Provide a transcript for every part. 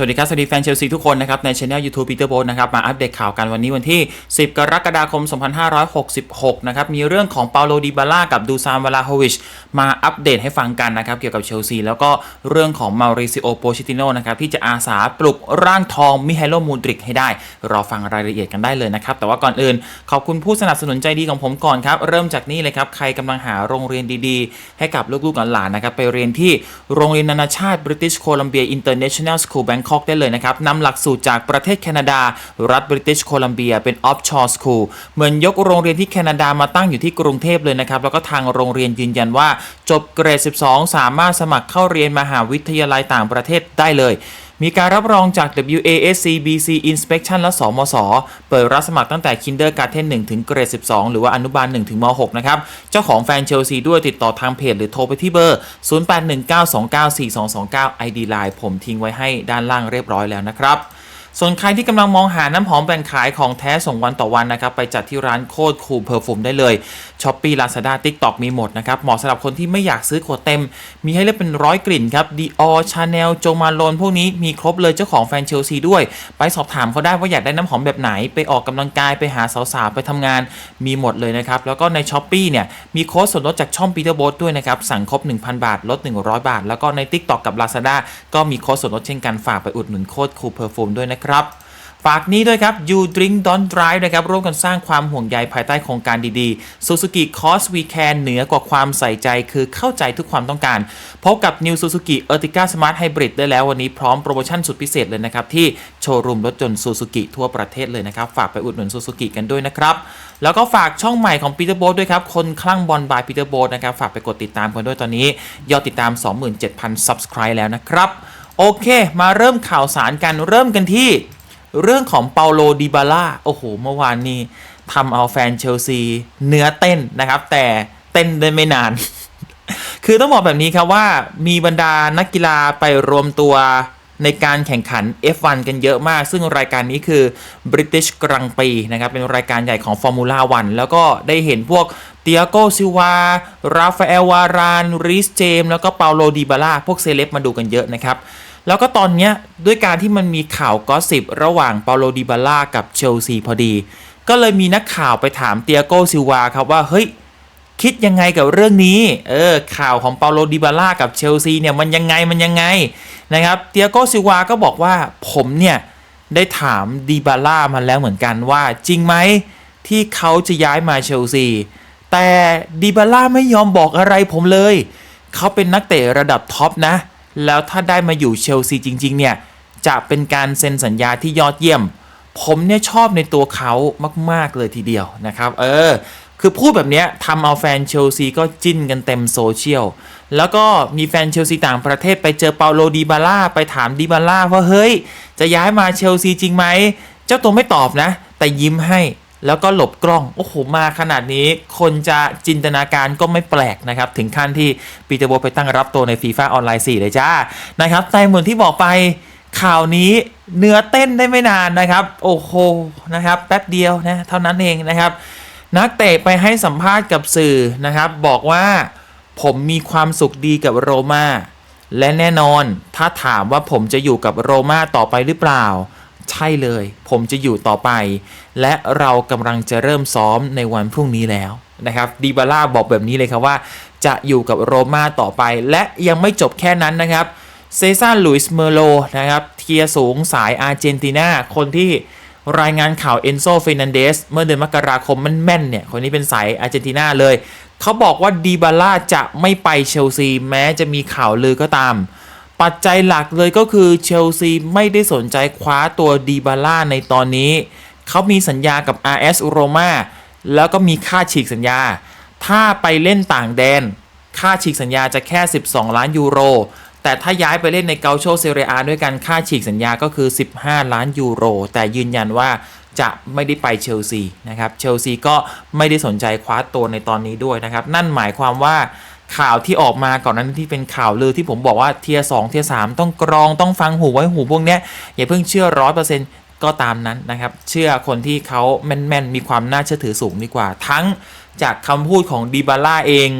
สวัสดีครับ สวัสดีแฟนเชลซีทุกคนนะครับ ในช anel YouTube Peter b o นะครับ มาอัปเดตข่าวกันวันนี้วันที่ 10 กรกฎาคม 2566 นะครับ มีเรื่องของเปาโลดิบาล่ากับดูซานวาลาโฮวิช มาอัปเดตให้ฟังกันนะครับ เกี่ยวกับเชลซีแล้วก็เรื่องของมาริซิโอโปชิติโนนะครับ ที่จะอาสาปลุกร่างทองมิเฮโลมูดริกให้ได้ รอฟังรายละเอียดกันได้เลยนะครับ แต่ว่าก่อนอื่นขอบคุณผู้สนับสนุนใจดีของผมก่อนครับเริ่มจากนี่เลยครับใครกำลังหาโรงเรียนดีๆ ให้กับลูกๆหลานๆนะครับไปเรียนที่โรงเรียนนานาชาติ British Columbia International School Bangkok ได้เลยนะครับนำหลักสูตรจากประเทศแคนาดา รัฐบริติชโคลัมเบียเป็น offshore school เหมือนยกโรงเรียนที่แคนาดามาตั้งอยู่ที่กรุงเทพเลยนะครับ แล้วก็ทางโรงเรียนยืนยันว่า จบเกรด 12 สามารถสมัครเข้าเรียนมหาวิทยาลัยต่างประเทศได้เลย มีการรับรองจาก WASC BC Inspection และ สมศเปิดรับสมัครตั้งแต่ Kindergarten 1 ถึงเกรด 12 หรือว่าอนุบาล 1 ถึงม 6 นะครับ เจ้าของแฟนเชลซีด้วยติดต่อทางเพจ หรือโทรไปที่เบอร์ 0819294229 ID Line ผมทิ้งไว้ให้ด้านล่างเรียบร้อยแล้วนะครับส่วนใครที่กำลังมองหาน้ำหอมแบ่งขายของแท้ส่งวันต่อวันนะครับ ไปจัดที่ร้านโคตรคูลเพอร์ฟูมได้เลย ช้อปปี้ลาซาด้าทิกตอกมีหมดนะครับ เหมาะสำหรับคนที่ไม่อยากซื้อขวดเต็ม มีให้เลือกเป็นร้อยกลิ่นครับดีออชาแนลโจมาโลนพวกนี้มีครบเลยเจ้าของแฟนเชลซีด้วย ไปสอบถามเขาได้ว่าอยากได้น้ำหอมแบบไหน ไปออกกำลังกายไปหาสาวๆ ไปทำงานมีหมดเลยนะครับ แล้วก็ในช้อปปีเนี่ยมีโค้ดส่วนลดจากช่องปีเตอร์โบสด้วยนะครับ สั่งครบ 1,000 บาท ลด 100 บาท แล้วก็ใน TikTok กับ Lazada ก็มีโค้ดส่วนลดเช่นกันฝากไปอุดหนุนโค้ดคูเพอร์ฟูมด้วยนะครับ ฝากนี้ด้วยครับ You Drink Don't Drive นะครับ ร่วมกันสร้างความห่วงใยภายใต้โครงการดีๆ Suzuki Cause We Can เหนือกว่าความใส่ใจคือเข้าใจทุกความต้องการ พบกับ New Suzuki Ertiga Smart Hybrid ได้แล้ววันนี้พร้อมโปรโมชั่นสุดพิเศษเลยนะครับ ที่โชว์รูมรถยนต์ Suzuki ทั่วประเทศเลยนะครับ ฝากไปอุดหนุน Suzuki กันด้วยนะครับ แล้วก็ฝากช่องใหม่ของ Peter b o ด้วยครับ คนคลั่งบอลบาย Peter b o นะครับ ฝากไปกดติดตามกันด้วยตอนนี้ ยอดติดตาม 27,000 Subscribe แล้วนะครับ โอเค มาเริ่มข่าวสารกันเริ่มกันที่ เรื่องของเปาโลดิบาล่าโอ้โห เมื่อวานนี้ทำเอาแฟนเชลซีเนื้อเต้นนะครับ แต่เต้นได้ไม่นาน คือต้องบอกแบบนี้ครับว่ามีบรรดานักกีฬาไปรวมตัวในการแข่งขัน F1 กันเยอะมาก ซึ่งรายการนี้คือ British Grand Prix นะครับ เป็นรายการใหญ่ของ Formula 1 แล้วก็ได้เห็นพวกเตียโกซิวา ราฟาเอลวาราน ริสเจม แล้วก็เปาโลดิบาล่า พวกเซเลบมาดูกันเยอะนะครับ แล้วก็ตอนเนี้ยด้วยการที่มันมีข่าวกอสซิบระหว่างเปาโลดิบาล่ากับเชลซีพอดี ก็เลยมีนักข่าวไปถามเตียโกซิวาครับว่าเฮ้ยคิดยังไงกับเรื่องนี้เออข่าวของเปาโลดิบาล่ากับเชลซีเนี่ยมันยังไงมันยังไงนะครับเตียโกซิวาก็บอกว่าผมเนี่ยได้ถามดิบาล่ามาแล้วเหมือนกันว่า จริงไหมที่เขาจะย้ายมาเชลซีแต่ดิบาล่าไม่ยอมบอกอะไรผมเลย เขาเป็นนักเตะระดับท็อปนะ แล้วถ้าได้มาอยู่เชลซีจริง ๆ เนี่ย จะเป็นการเซ็นสัญญาที่ยอดเยี่ยม ผมเนี่ยชอบในตัวเขามาก ๆ เลยทีเดียวนะครับ เออ คือพูดแบบเนี้ยทำเอาแฟนเชลซีก็จิ้นกันเต็มโซเชียล แล้วก็มีแฟนเชลซีต่างประเทศไปเจอเปาโลดีบาล่าไปถามดีบาล่าว่าเฮ้ย จะย้ายมาเชลซีจริงไหม เจ้าตัวไม่ตอบนะ แต่ยิ้มให้ แล้วก็หลบกล้อง โอ้โห มาขนาดนี้ คนจะจินตนาการก็ไม่แปลกนะครับ ถึงขั้นที่ปีเตอร์โบไปตั้งรับตัวในฟีฟ่าออนไลน์ 4 เลยจ้า นะครับ แต่เหมือนที่บอกไปข่าวนี้เนื้อเต้นได้ไม่นานนะครับ โอ้โห นะครับ แป๊บเดียวนะ เท่านั้นเองนะครับ นักเตะไปให้สัมภาษณ์กับสื่อนะครับ บอกว่าผมมีความสุขดีกับโรม่าและแน่นอน ถ้าถามว่าผมจะอยู่กับโรม่าต่อไปหรือเปล่า ใช่เลย ผมจะอยู่ต่อไป และเรากำลังจะเริ่มซ้อมในวันพรุ่งนี้แล้วนะครับดีบาร่าบอกแบบนี้เลยครับว่า จะอยู่กับโรม่าต่อไป และยังไม่จบแค่นั้นนะครับเซซ่าลุยส์เมโลนะครับเทียสูงสายอาร์เจนตินา คนที่รายงานข่าวเอนโซเฟนันเดสเมื่อเดือนมกราคมมันแม่นเนี่ย คนนี้เป็นสายอาร์เจนตินาเลย เขาบอกว่าดีบาร่าจะไม่ไปเชลซี แม้จะมีข่าวลือก็ตาม ปัจจัยหลักเลยก็คือเชลซีไม่ได้สนใจคว้าตัวดีบาร่าในตอนนี้ เขามีสัญญากับ RS Roma แล้วก็มีค่าฉีกสัญญา ถ้าไปเล่นต่างแดน ค่าฉีกสัญญาจะแค่ 12 ล้านยูโร แต่ถ้าย้ายไปเล่นในเกาโชเซเรียด้วยกันค่าฉีกสัญญาก็คือ 15 ล้านยูโร แต่ยืนยันว่าจะไม่ได้ไปเชลซีนะครับ เชลซีก็ไม่ได้สนใจคว้าตัวในตอนนี้ด้วยนะครับ นั่นหมายความว่า ข่าวที่ออกมาก่อนนั้นที่เป็นข่าวลือที่ผมบอกว่าเทียสองเทียสามต้องกรองต้องฟังหูไว้หูพวกเนี้ยอย่าเพิ่งเชื่อร้อยเปอร์เซ็นต์ก็ตามนั้นนะครับ เชื่อคนที่เขาแม่นๆ มีความน่าเชื่อถือสูงดีกว่า ทั้งจากคำพูดของดีบาล่าเอง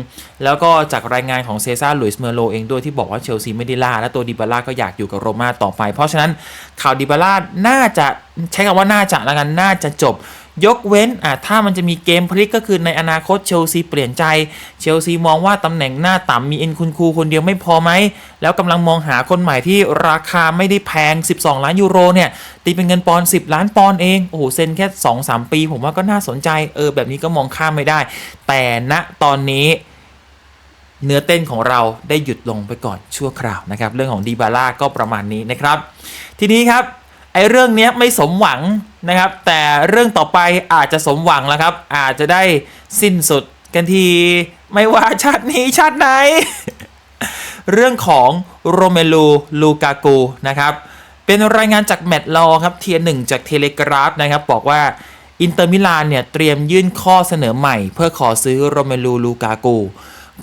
แล้วก็จากรายงานของเซซ่าหลุยส์เมอร์โลเองด้วยที่บอกว่าเชลซีไม่ได้ล่า และตัวดีบาล่าก็อยากอยู่กับโรม่าต่อไป เพราะฉะนั้นข่าวดีบาล่าน่าจะใช้คำว่าน่าจะแล้วกันน่าจะจบ ยกเว้นอะถ้ามันจะมีเกมพลิกก็คือในอนาคตเชลซีเปลี่ยนใจ เชลซีมองว่าตำแหน่งหน้าต่ำมีเอ็นคุณครูคนเดียวไม่พอไหม แล้วกำลังมองหาคนใหม่ที่ราคาไม่ได้แพง 12 ล้านยูโรเนี่ยตีเป็นเงินปอนด์10 ล้านปอนด์เอง โอ้โห เซ็นแค่ 2-3 ปี ผมว่าก็น่าสนใจ เออ แบบนี้ก็มองข้ามไม่ได้ แต่ณตอนนี้เนื้อเต้นของเราได้หยุดลงไปก่อนชั่วคราวนะครับ เรื่องของดีบาร่าก็ประมาณนี้นะครับ ทีนี้ครับ อ้เรื่องนี้ไม่สมหวังนะครับ แต่เรื่องต่อไปอาจจะสมหวังแล้วครับ อาจจะได้สิ้นสุดกันทีไม่ว่าชาตินี้ชาติไหน เรื่องของโรเมลูลูกากูนะครับ เป็นรายงานจากแมตต์ลอครับเทียหนึ่งจากเทเลกราฟนะครับ บอกว่าอินเตอร์มิลานเนี่ยเตรียมยื่นข้อเสนอใหม่ เพื่อขอซื้อโรเมลูลูกากู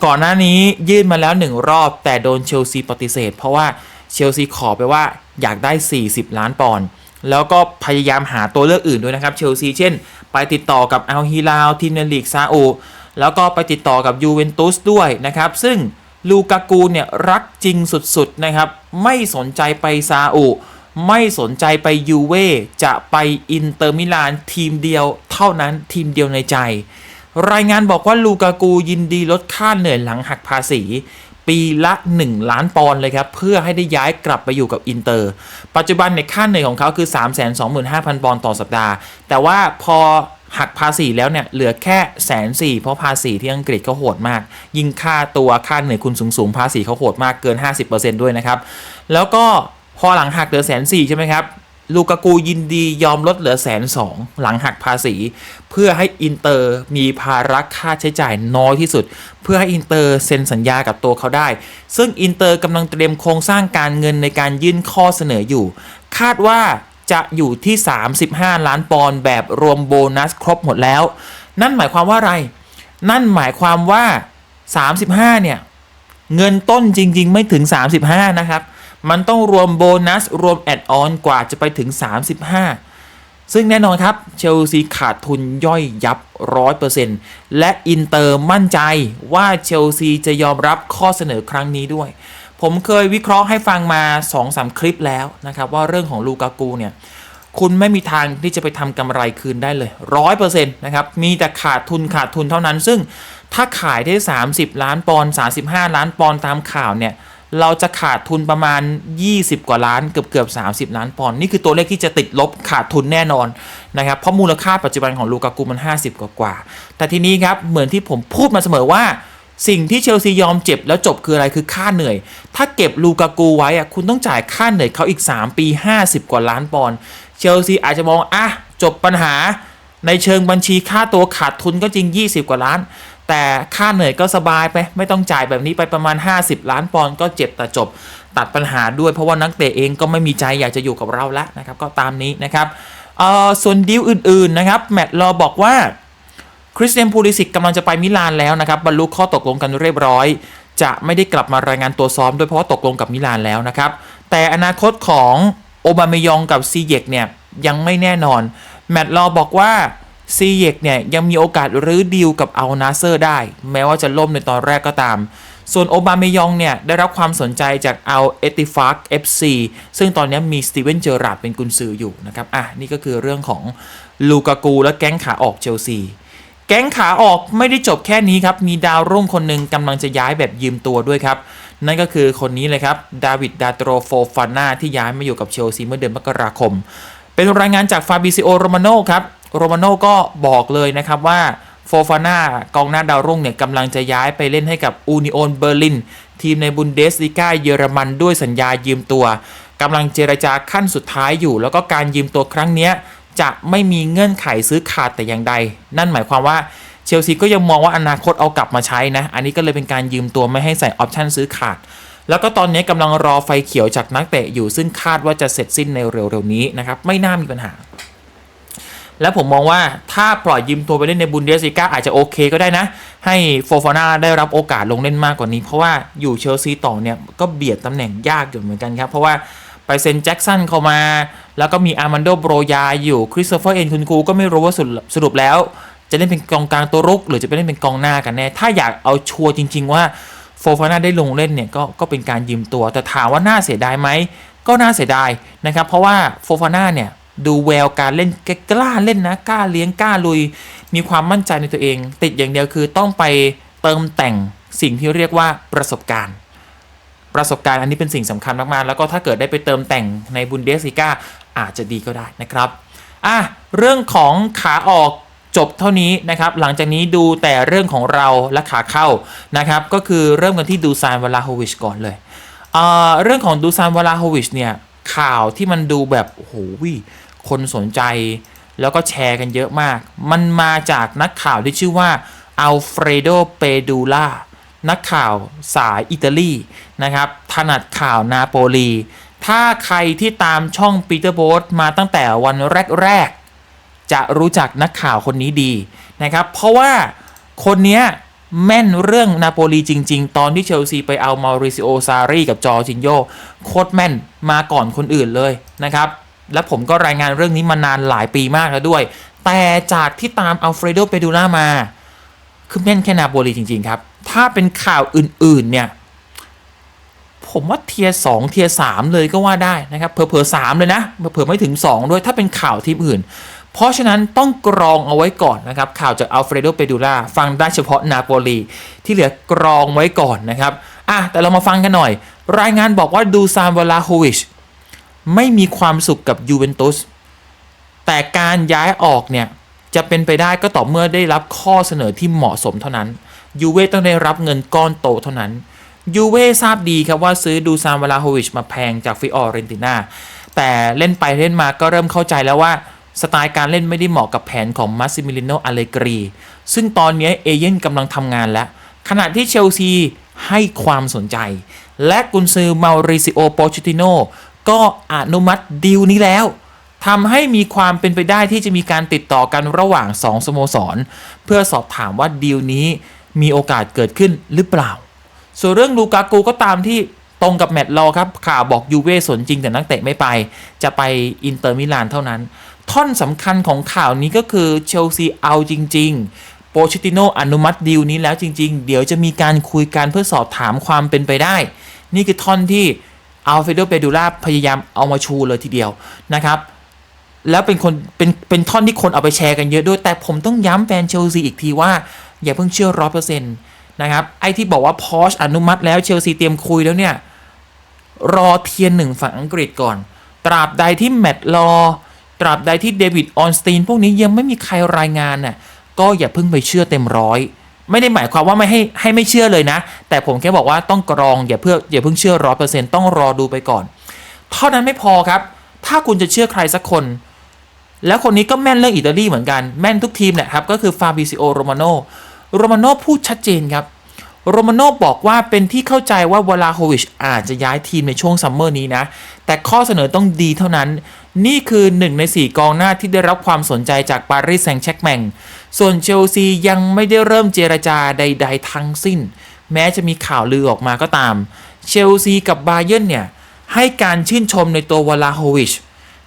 ก่อนหน้านี้ยื่นมาแล้วหนึ่งรอบแต่โดนเชลซีปฏิเสธ เพราะว่า เชลซีขอไปว่าอยากได้ 40 ล้านปอนด์แล้วก็พยายามหาตัวเลือกอื่นด้วยนะครับเชลซีเช่น ไปติดต่อกับอัลฮิลาลทีมในลีกซาอุแล้วก็ไปติดต่อกับยูเวนตุสด้วยนะครับ ซึ่งลูกากูเนี่ยรักจริงสุด ๆ นะครับ ไม่สนใจไปซาอุไม่สนใจไปยูเว่จะไปอินเตอร์มิลานทีมเดียวเท่านั้นทีมเดียวในใจ รายงานบอกว่าลูกากูยินดีลดค่าเหนื่อยหลังหักภาษี ปีละ 1 ล้านปอนด์เลยครับ เพื่อให้ได้ย้ายกลับไปอยู่กับอินเตอร์ ปัจจุบันในค่าเหนื่อยของเขาคือ 325,000 ปอนด์ต่อสัปดาห์ แต่ว่าพอหักภาษีแล้วเนี่ยเหลือแค่แสนสี่เพราะภาษีที่อังกฤษเขาโหดมาก ยิ่งค่าตัวค่าเหนื่อยคุณสูงสูงๆภาษีเขาโหดมากเกิน 50%ด้วยนะครับ แล้วก็พอหลังหักเหลือแสนสี่ใช่ไหมครับ ลูกากูยินดียอมลดเหลือแสนสองหลังหักภาษี เพื่อให้อินเตอร์มีภาระค่าใช้จ่ายน้อยที่สุด เพื่อให้อินเตอร์เซ็นสัญญากับตัวเขาได้ ซึ่งอินเตอร์กำลังเตรียมโครงสร้างการเงินในการยื่นข้อเสนออยู่ คาดว่าจะอยู่ที่ 35 ล้านปอนด์แบบรวมโบนัสครบหมดแล้ว นั่นหมายความว่าอะไร นั่นหมายความว่า 35 เนี่ย เงินต้นจริง ๆ ไม่ถึง 35 นะครับ มันต้องรวมโบนัส รวมแอดออนกว่าจะไปถึง 35 ซึ่งแน่นอนครับ เชลซีขาดทุนย่อยยับ 100%และอินเตอร์มั่นใจว่าเชลซีจะยอมรับข้อเสนอครั้งนี้ด้วย ผมเคยวิเคราะห์ให้ฟังมา 2-3 คลิปแล้วนะครับ ว่าเรื่องของลูกากูเนี่ยคุณไม่มีทางที่จะไปทำกำไรคืนได้เลยร้อยเปอร์เซ็นต์นะครับ มีแต่ขาดทุนขาดทุนเท่านั้น ซึ่งถ้าขายได้ 30 ล้านปอนด์35 ล้านปอนด์ตามข่าวเนี่ย เราจะขาดทุนประมาณ 20 กว่าล้านเกือบเกือบ30 ล้านปอนด์นี่คือตัวเลขที่จะติดลบขาดทุนแน่นอนนะครับเพราะมูลค่าปัจจุบันของลูกากูมัน 50 กว่ากว่า แต่ทีนี้ครับเหมือนที่ผมพูดมาเสมอว่าสิ่งที่เชลซียอมเจ็บแล้วจบคืออะไรคือค่าเหนื่อย ถ้าเก็บลูกากูไว้อะคุณต้องจ่ายค่าเหนื่อยเขาอีก 3 ปี 50 กว่าล้านปอนด์เชลซีอาจจะมองอะจบปัญหาในเชิงบัญชีค่าตัวขาดทุนก็จริง 20 กว่าล้าน แต่ค่าเหนื่อยก็สบายไป ไม่ต้องจ่ายแบบนี้ไปประมาณ 50 ล้านปอนด์ก็เจ็บแต่จบตัดปัญหาด้วยเพราะว่านักเตะเองก็ไม่มีใจอยากจะอยู่กับเราแล้วนะครับก็ตามนี้นะครับเออส่วนดีลอื่นๆนะครับแมตต์รอบอกว่าคริสเตียนพูลิสิกกำลังจะไปมิลานแล้วนะครับบรรลุข้อตกลงกันเรียบร้อย จะไม่ได้กลับมารายงานตัวซ้อมด้วยเพราะว่าตกลงกับมิลานแล้วนะครับแต่อนาคตของโอบามายองกับซีเยกเนี่ยยังไม่แน่นอน แมตต์ลอบอกว่า ซีเยกเนี่ยยังมีโอกาสรื้อดีลกับอัลนาเซอร์ได้ แม้ว่าจะล่มในตอนแรกก็ตาม ส่วนโอบามยองเนี่ยได้รับความสนใจจากอัลเอติฟาร์กเอฟซีซึ่งตอนนี้มีสตีเวนเจอราร์ดเป็นกุนซืออยู่นะครับอะนี่ก็คือเรื่องของลูกากูและแก๊งขาออกเชลซีแก๊งขาออกไม่ได้จบแค่นี้ครับ มีดาวรุ่งคนหนึ่งกำลังจะย้ายแบบยืมตัวด้วยครับ นั่นก็คือคนนี้เลยครับดาวิดดาโตรโฟฟาน่าที่ย้ายมาอยู่กับเชลซีเมื่อเดือนมกราคม เป็นรายงานจากฟาบิซิโอโรมาโนครับ โรมาโนก็บอกเลยนะครับว่าโฟฟาน่ากองหน้าดาวรุ่งเนี่ยกำลังจะย้ายไปเล่นให้กับอูนิโอนเบอร์ลิน ทีมในบุนเดสลิก้าเยอรมันด้วยสัญญายืมตัวกำลังเจรจาขั้นสุดท้ายอยู่ แล้วก็การยืมตัวครั้งนี้จะไม่มีเงื่อนไขซื้อขาดแต่อย่างใด นั่นหมายความว่าเชลซีก็ยังมองว่าอนาคตเอากลับมาใช้นะ อันนี้ก็เลยเป็นการยืมตัวไม่ให้ใส่ออปชั่นซื้อขาด แล้วก็ตอนนี้กำลังรอไฟเขียวจากนักเตะอยู่ซึ่งคาดว่าจะเสร็จสิ้นในเร็วๆนี้นะครับไม่น่ามีปัญหา และผมมองว่าถ้าปล่อยยืมตัวไปเล่นในบุนเดสลิก้าอาจจะโอเคก็ได้นะ ให้โฟฟาน่าได้รับโอกาสลงเล่นมากกว่านี้ เพราะว่าอยู่เชลซีต่อเนี่ยก็เบียดตำแหน่งยากอยู่เหมือนกันครับ เพราะว่าไปเซ็นแจ็คสันเข้ามา แล้วก็มีอาร์มันโดโบรยาอยู่คริสโตเฟอร์เอ็นคุณคูก็ไม่รู้ว่าสรุปสรุปแล้ว จะเล่นเป็นกองกลางตัวรุก หรือจะไปเล่นเป็นกองหน้ากันแน่ ถ้าอยากเอาชัวร์จริง ๆ ว่าโฟฟาน่าได้ลงเล่นเนี่ยก็ก็เป็นการยืมตัว แต่ถามว่าน่าเสียดายไหมก็น่าเสียดายนะครับเพราะว่าโฟฟาน่าเนี่ย ดูแววการเล่นแกกล้าเล่นนะกล้าเลี้ยงกล้าลุย มีความมั่นใจในตัวเอง ติดอย่างเดียวคือต้องไปเติมแต่งสิ่งที่เรียกว่าประสบการณ์ ประสบการณ์อันนี้เป็นสิ่งสำคัญมากๆ แล้วก็ถ้าเกิดได้ไปเติมแต่งในบุนเดสลิก้าอาจจะดีก็ได้นะครับอะเรื่องของขาออกจบเท่านี้นะครับ หลังจากนี้ดูแต่เรื่องของเราและขาเข้านะครับ ก็คือเริ่มกันที่ดูซานวลาโฮวิชก่อนเลยเอ่อเรื่องของดูซานวลาโฮวิชเนี่ยข่าวที่มันดูแบบโอ้โห คนสนใจ แล้วก็แชร์กันเยอะมาก มันมาจากนักข่าวที่ชื่อว่าอัลเฟรโด เปดูล่า นักข่าวสายอิตาลีนะครับ ถนัดข่าวนาโปลี ถ้าใครที่ตามช่องปีเตอร์โบสมาตั้งแต่วันแรก ๆ จะรู้จักนักข่าวคนนี้ดีนะครับ เพราะว่าคนนี้แม่นเรื่องนาโปลีจริง ๆ ตอนที่เชลซีไปเอามาริซิโอซารีกับจอร์จินโยโคตรแม่นมาก่อนคนอื่นเลยนะครับ และผมก็รายงานเรื่องนี้มานานหลายปีมากแล้วด้วย แต่จากที่ตามอัลเฟรโดเปดูล่ามา คือแม่นแค่นาโปลีจริง ๆ ครับ ถ้าเป็นข่าวอื่น ๆ เนี่ย ผมว่าเทียสองเทียสามเลยก็ว่าได้นะครับเผลอๆสามเลยนะเผลอไม่ถึง 2 ด้วยถ้าเป็นข่าวทีมอื่น เพราะฉะนั้นต้องกรองเอาไว้ก่อนนะครับ ข่าวจากอัลเฟรโดเปดูล่าฟังได้เฉพาะนาโปลีที่เหลือกรองไว้ก่อนนะครับอะแต่เรามาฟังกันหน่อย รายงานบอกว่าดูซานวลาโฮวิช ไม่มีความสุขกับยูเวนตุสแต่การย้ายออกเนี่ยจะเป็นไปได้ก็ต่อเมื่อได้รับข้อเสนอที่เหมาะสมเท่านั้นยูเว่ต้องได้รับเงินก้อนโตเท่านั้นยูเว่ทราบดีครับว่าซื้อดูซานวลาโฮวิชมาแพงจากฟิออเรนติน่าแต่เล่นไปเล่นมาก็เริ่มเข้าใจแล้วว่า สไตล์การเล่นไม่ได้เหมาะกับแผนของมาซิมิลิโนอเลกรีซึ่งตอนนี้เอเย่นกำลังทำงานแล้ว ขณะที่เชลซีให้ความสนใจ และกุนซือมาริซิโอโปชิติโน ก็อนุมัติดีลนี้แล้วทำให้มีความเป็นไปได้ที่จะมีการติดต่อกันระหว่าง 2 สโมสร เพื่อสอบถามว่าดีลนี้มีโอกาสเกิดขึ้นหรือเปล่า ส่วนเรื่องลูกากูก็ตามที่ตรงกับแมตต์รอครับข่าวบอกยูเว่สนจริงแต่นักเตะไม่ไป จะไปอินเตอร์มิลานเท่านั้น ท่อนสำคัญของข่าวนี้ก็คือเชลซีเอาจริง ๆ โปชิติโนอนุมัติดีลนี้แล้วจริง ๆ เดี๋ยวจะมีการคุยกันเพื่อสอบถามความเป็นไปได้ นี่คือท่อนที่ อัลเฟโดเปดูล่าพยายามเอามาชูเลยทีเดียวนะครับ แล้วเป็นคนเป็นเป็นท่อนที่คนเอาไปแชร์กันเยอะด้วย แต่ผมต้องย้ำแฟนเชลซีอีกทีว่า อย่าเพิ่งเชื่อร้อยเปอร์เซ็นต์นะครับ ไอ้ที่บอกว่าพอชอนุมัติแล้วเชลซีเตรียมคุยแล้วเนี่ย รอเทียนหนึ่งฝั่งอังกฤษก่อน ตราบใดที่แมตต์รอตราบใดที่เดวิดออนสตีนพวกนี้ยังไม่มีใครรายงานน่ะก็อย่าเพิ่งไปเชื่อเต็มร้อย ไม่ได้หมายความว่าไม่ให้ให้ไม่เชื่อเลยนะ แต่ผมแค่บอกว่าต้องกรองอย่าเพื่ออย่าเพิ่งเชื่อร้อยเปอร์เซ็นต์ต้องรอดูไปก่อน เท่านั้นไม่พอครับ ถ้าคุณจะเชื่อใครสักคน แล้วคนนี้ก็แม่นเรื่องอิตาลีเหมือนกันแม่นทุกทีมแหละครับ ก็คือฟาบิซิโอโรมาโนโรมาโนพูดชัดเจนครับโรมาโนบอกว่าเป็นที่เข้าใจว่าวลาโฮวิชอาจจะย้ายทีมในช่วงซัมเมอร์นี้นะ แต่ข้อเสนอต้องดีเท่านั้น นี่คือหนึ่งใน 4 กองหน้าที่ได้รับความสนใจจากปารีสแซงต์แชร์กแมง ส่วนเชลซียังไม่ได้เริ่มเจรจาใด ๆ ทั้งสิ้น แม้จะมีข่าวลือออกมาก็ตาม เชลซีกับบาเยิร์นเนี่ยให้การชื่นชมในตัววลาโฮวิช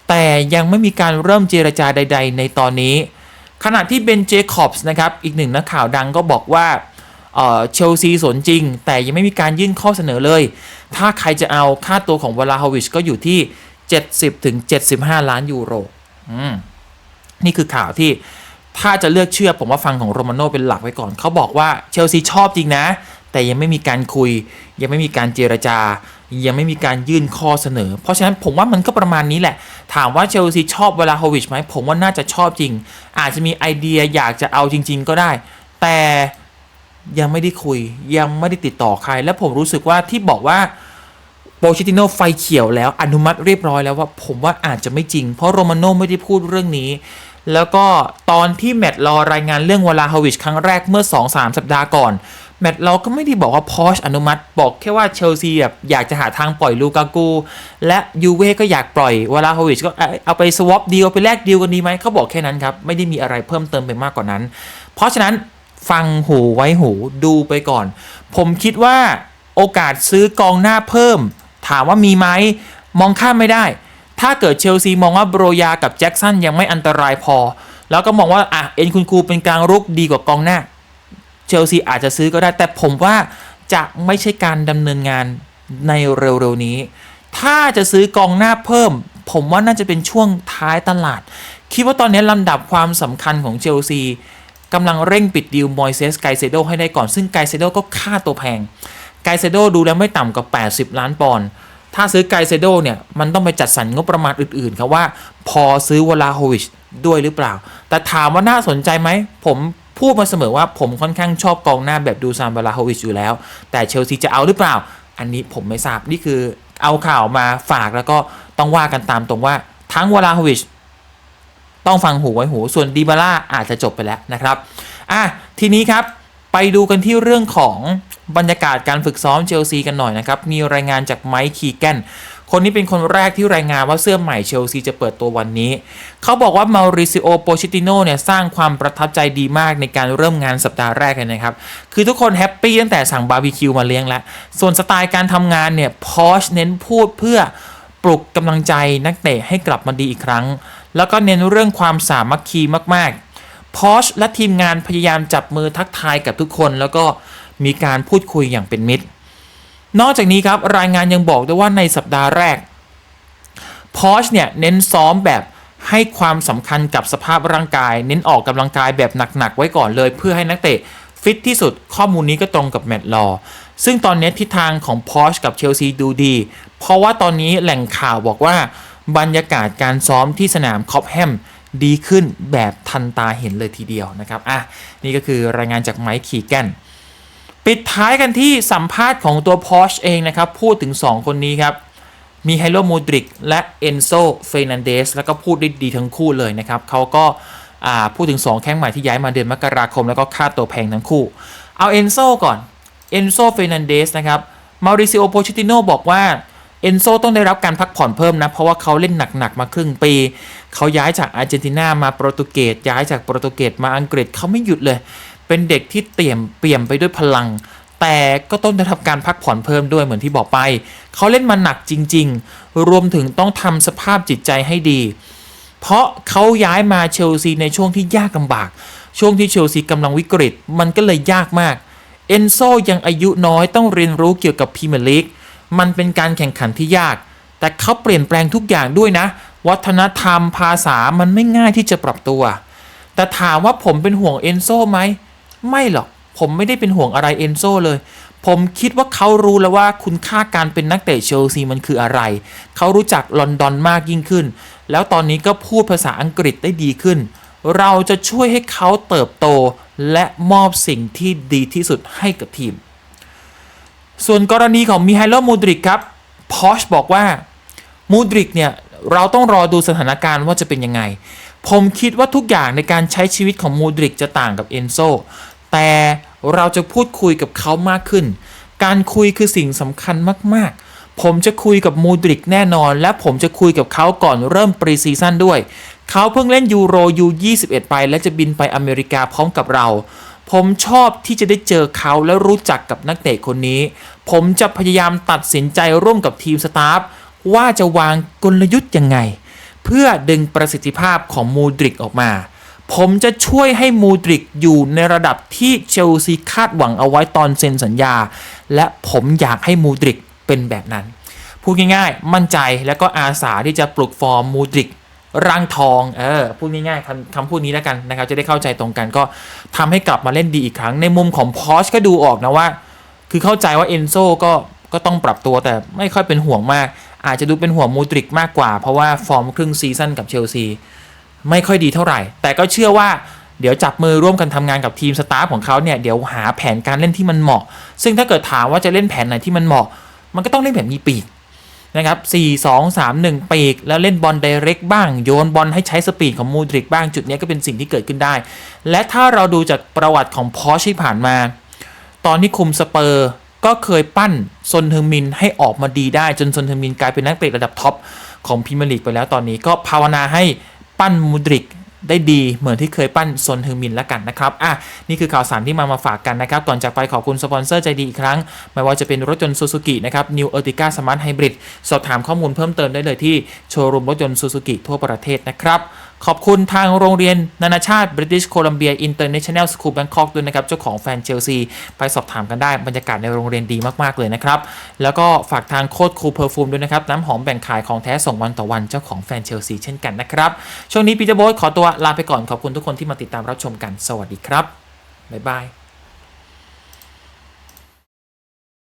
แต่ยังไม่มีการเริ่มเจรจาใด ๆ ในตอนนี้ ขณะที่เบนเจคอบส์นะครับอีกหนึ่งนักข่าวดังก็บอกว่าเอ่อเชลซีสนจริง แต่ยังไม่มีการยื่นข้อเสนอเลย ถ้าใครจะเอาค่าตัวของวลาโฮวิชก็อยู่ที่ 70ถึง75 ล้านยูโรอืมนี่คือข่าวที่ ถ้าจะเลือกเชื่อผมว่าฟังของโรมาโน่เป็นหลักไว้ก่อน เขาบอกว่าเชลซีชอบจริงนะ แต่ยังไม่มีการคุย ยังไม่มีการเจรจา ยังไม่มีการยื่นข้อเสนอ เพราะฉะนั้นผมว่ามันก็ประมาณนี้แหละ ถามว่าเชลซีชอบเวลาโฮวิชไหมผมว่าน่าจะชอบจริง อาจจะมีไอเดียอยากจะเอาจริง ๆ ก็ได้ แต่ยังไม่ได้คุย ยังไม่ได้ติดต่อใคร และผมรู้สึกว่าที่บอกว่าโปชิติโนไฟเขียวแล้วอนุมัติเรียบร้อยแล้วว่าผมว่าอาจจะไม่จริง เพราะโรมาโน่ไม่ได้พูดเรื่องนี้ แล้วก็ตอนที่แมตต์รอรายงานเรื่องวลาฮาวิชครั้งแรกเมื่อ 2-3 สัปดาห์ก่อน แมตต์เราก็ไม่ได้บอกว่าพอชอนุมัติ บอกแค่ว่าเชลซีแบบอยากจะหาทางปล่อยลูกากูและยูเว่ก็อยากปล่อยวลาฮาวิชก็เอ้ยเอาไปสวอปดีลไปแลกดีลกันดีไหมเขาบอกแค่นั้นครับ ไม่ได้มีอะไรเพิ่มเติมไปมากกว่านั้น เพราะฉะนั้นฟังหูไว้หูดูไปก่อน ผมคิดว่าโอกาสซื้อกองหน้าเพิ่ม ถามว่ามีไหมมองข้ามไม่ได้ ถ้าเกิดเชลซีมองว่าโบรยากับแจ็คสันยังไม่อันตรายพอ แล้วก็มองว่าอะเอ็นคุณคูเป็นกลางรุกดีกว่ากองหน้า เชลซีอาจจะซื้อก็ได้ แต่ผมว่าจะไม่ใช่การดำเนินงานในเร็วๆนี้ ถ้าจะซื้อกองหน้าเพิ่ม ผมว่าน่าจะเป็นช่วงท้ายตลาด คิดว่าตอนนี้ลำดับความสำคัญของเชลซีกำลังเร่งปิดดีลมอยเซสไกเซโดให้ได้ก่อน ซึ่งไกเซโดก็ค่าตัวแพง ไกเซโดดูแล้วไม่ต่ำกว่า 80 ล้านปอนด์ ถ้าซื้อไกเซโดเนี่ย มันต้องไปจัดสรรงบประมาณอื่นๆครับว่าพอซื้อวลาโฮวิชด้วยหรือเปล่า แต่ถามว่าน่าสนใจไหม ผมพูดมาเสมอว่าผมค่อนข้างชอบกองหน้าแบบดูซานวลาโฮวิชอยู่แล้ว แต่เชลซีจะเอาหรือเปล่า อันนี้ผมไม่ทราบนี่คือเอาข่าวมาฝากแล้วก็ต้องว่ากันตามตรงว่าทั้งวลาโฮวิชต้องฟังหูไว้หู ส่วนดีบาร่าอาจจะจบไปแล้วนะครับอะทีนี้ครับไปดูกันที่เรื่องของ บรรยากาศการฝึกซ้อมเชลซีกันหน่อยนะครับ มีรายงานจากไมค์คีแกนคนนี้เป็นคนแรกที่รายงานว่าเสื้อใหม่เชลซีจะเปิดตัววันนี้ เขาบอกว่ามาริซิโอโปชิติโนเนี่ยสร้างความประทับใจดีมากในการเริ่มงานสัปดาห์แรกเลยนะครับ คือทุกคนแฮปปี้ตั้งแต่สั่งบาร์บีคิวมาเลี้ยงแล้ว ส่วนสไตล์การทำงานเนี่ยพอชเน้นพูดเพื่อปลุกกำลังใจนักเตะให้กลับมาดีอีกครั้ง แล้วก็เน้นเรื่องความสามัคคีมากๆพอชและทีมงานพยายามจับมือทักทายกับทุกคนแล้วก็ มีการพูดคุยอย่างเป็นมิตร นอกจากนี้ครับรายงานยังบอกด้วยว่าในสัปดาห์แรกพอชเนี่ยเน้นซ้อมแบบให้ความสำคัญกับสภาพร่างกาย เน้นออกกำลังกายแบบหนัก ๆ ไว้ก่อนเลย เพื่อให้นักเตะฟิตที่สุดข้อมูลนี้ก็ตรงกับแมตต์ลอซึ่งตอนนี้ทิศทางของพอชกับเชลซีดูดี เพราะว่าตอนนี้แหล่งข่าวบอกว่าบรรยากาศการซ้อมที่สนามคอปแฮมดีขึ้นแบบทันตาเห็นเลยทีเดียวนะครับ อะ นี่ก็คือรายงานจากไมค์คีแกน ปิดท้ายกันที่สัมภาษณ์ของตัวพอชเองนะครับ พูดถึง 2 คนนี้ครับ มีไฮโลโมดริกและเอนโซเฟนันเดสแล้วก็พูดได้ดีทั้งคู่เลยนะครับเขาก็าพูดถึง 2 แข้งใหม่ที่ย้ายมาเดือนมกราคม แล้วก็ค่าตัวแพงทั้งคู่ เอาเอนโซก่อนเอนโซเฟนันเดสนะครับมาริซิโอโปชิติโนบอกว่าเอนโซต้องได้รับการพักผ่อนเพิ่มนะ เพราะว่าเขาเล่นหนัก ๆ มาครึ่งปี เขาย้ายจากอาร์เจนตินามาโปรตุเกสย้ายจากโปรตุเกสมาอังกฤษเขาไม่หยุดเลย เป็นเด็กที่เตี่ยมเปี่ยมไปด้วยพลัง แต่ก็ต้องได้รับการพักผ่อนเพิ่มด้วยเหมือนที่บอกไป เขาเล่นมาหนักจริง ๆ รวมถึงต้องทำสภาพจิตใจให้ดี เพราะเขาย้ายมาเชลซีในช่วงที่ยากลำบาก ช่วงที่เชลซีกำลังวิกฤต มันก็เลยยากมาก เอนโซยังอายุน้อยต้องเรียนรู้เกี่ยวกับพรีเมียร์ลีก มันเป็นการแข่งขันที่ยาก แต่เขาเปลี่ยนแปลงทุกอย่างด้วยนะ วัฒนธรรมภาษามันไม่ง่ายที่จะปรับตัว แต่ถามว่าผมเป็นห่วงเอนโซไหม ไม่หรอก ผมไม่ได้เป็นห่วงอะไรเอนโซเลย ผมคิดว่าเขารู้แล้วว่าคุณค่าการเป็นนักเตะเชลซีมันคืออะไร เขารู้จักลอนดอนมากยิ่งขึ้น แล้วตอนนี้ก็พูดภาษาอังกฤษได้ดีขึ้น เราจะช่วยให้เขาเติบโตและมอบสิ่งที่ดีที่สุดให้กับทีม ส่วนกรณีของมิไฮโลมูดริกครับพอชบอกว่ามูดริกเนี่ยเราต้องรอดูสถานการณ์ว่าจะเป็นยังไง ผมคิดว่าทุกอย่างในการใช้ชีวิตของมูดริกจะต่างกับเอนโซ แต่เราจะพูดคุยกับเขามากขึ้น การคุยคือสิ่งสำคัญมาก ๆ ผมจะคุยกับมูดริกแน่นอน และผมจะคุยกับเขาก่อนเริ่มปรีซีซั่นด้วย เขาเพิ่งเล่นยูโรยู21 ไป และจะบินไปอเมริกาพร้อมกับเรา ผมชอบที่จะได้เจอเขาและรู้จักกับนักเตะคนนี้ ผมจะพยายามตัดสินใจร่วมกับทีมสตาฟว่าจะวางกลยุทธ์ยังไง เพื่อดึงประสิทธิภาพของมูดริกออกมา ผมจะช่วยให้มูดริกอยู่ในระดับที่เชลซีคาดหวังเอาไว้ตอนเซ็นสัญญา และผมอยากให้มูดริกเป็นแบบนั้น พูดง่ายๆ มั่นใจแล้วก็อาสาที่จะปลุกฟอร์มมูดริกร่างทองเออพูดง่ายๆคำคำพูดนี้แล้วกันนะครับจะได้เข้าใจตรงกันก็ทำให้กลับมาเล่นดีอีกครั้ง ในมุมของพอชก็ดูออกนะว่า คือเข้าใจว่าเอนโซก็ก็ต้องปรับตัวแต่ไม่ค่อยเป็นห่วงมาก อาจจะดูเป็นห่วงมูดริกมากกว่า เพราะว่าฟอร์มครึ่งซีซั่นกับเชลซี ไม่ค่อยดีเท่าไหร่ แต่ก็เชื่อว่าเดี๋ยวจับมือร่วมกันทำงานกับทีมสตาฟของเขาเนี่ยเดี๋ยวหาแผนการเล่นที่มันเหมาะ ซึ่งถ้าเกิดถามว่าจะเล่นแผนไหนที่มันเหมาะ มันก็ต้องเล่นแบบมีปีกนะครับ4 2 3 1 ปีก แล้วเล่นบอลไดเรกบ้าง โยนบอลให้ใช้สปีดของมูดริกบ้างจุดนี้ก็เป็นสิ่งที่เกิดขึ้นได้ และถ้าเราดูจากประวัติของพอชที่ผ่านมา ตอนที่คุมสเปอร์ก็เคยปั้นซนเทอร์มินให้ออกมาดีได้จนซนเทอร์มินกลายเป็นนักเตะระดับท็อปของพรีเมียร์ลีกไปแล้วตอนนี้ก็ภาวนาให้ ปั้นมูดริกได้ดีเหมือนที่เคยปั้นซนเทอร์มินแล้วกันนะครับ อะ นี่คือข่าวสารที่มามาฝากกันนะครับ ก่อนจากไปขอบคุณสปอนเซอร์ใจดีอีกครั้ง ไม่ว่าจะเป็นรถยนต์ซูซูกินะครับ New Ertiga Smart Hybrid สอบถามข้อมูลเพิ่มเติมได้เลยที่โชว์รูมรถยนต์ซูซูกิทั่วประเทศนะครับ ขอบคุณทางโรงเรียนนานาชาติ British Columbia International School Bangkok ด้วยนะครับ เจ้าของแฟนเชลซี ไปสอบถามกันได้บรรยากาศในโรงเรียนดีมาก ๆ เลยนะครับ แล้วก็ฝากทางโคดคูเพอร์ฟูมด้วยนะครับ น้ำหอมแบ่งขายของแท้ส่งวันต่อวันเจ้าของแฟนเชลซีเช่นกันนะครับ ช่วงนี้ปีเตอร์โบ๊ทขอตัวลาไปก่อนขอบคุณทุกคนที่มาติดตามรับชมกันสวัสดีครับบ๊ายบาย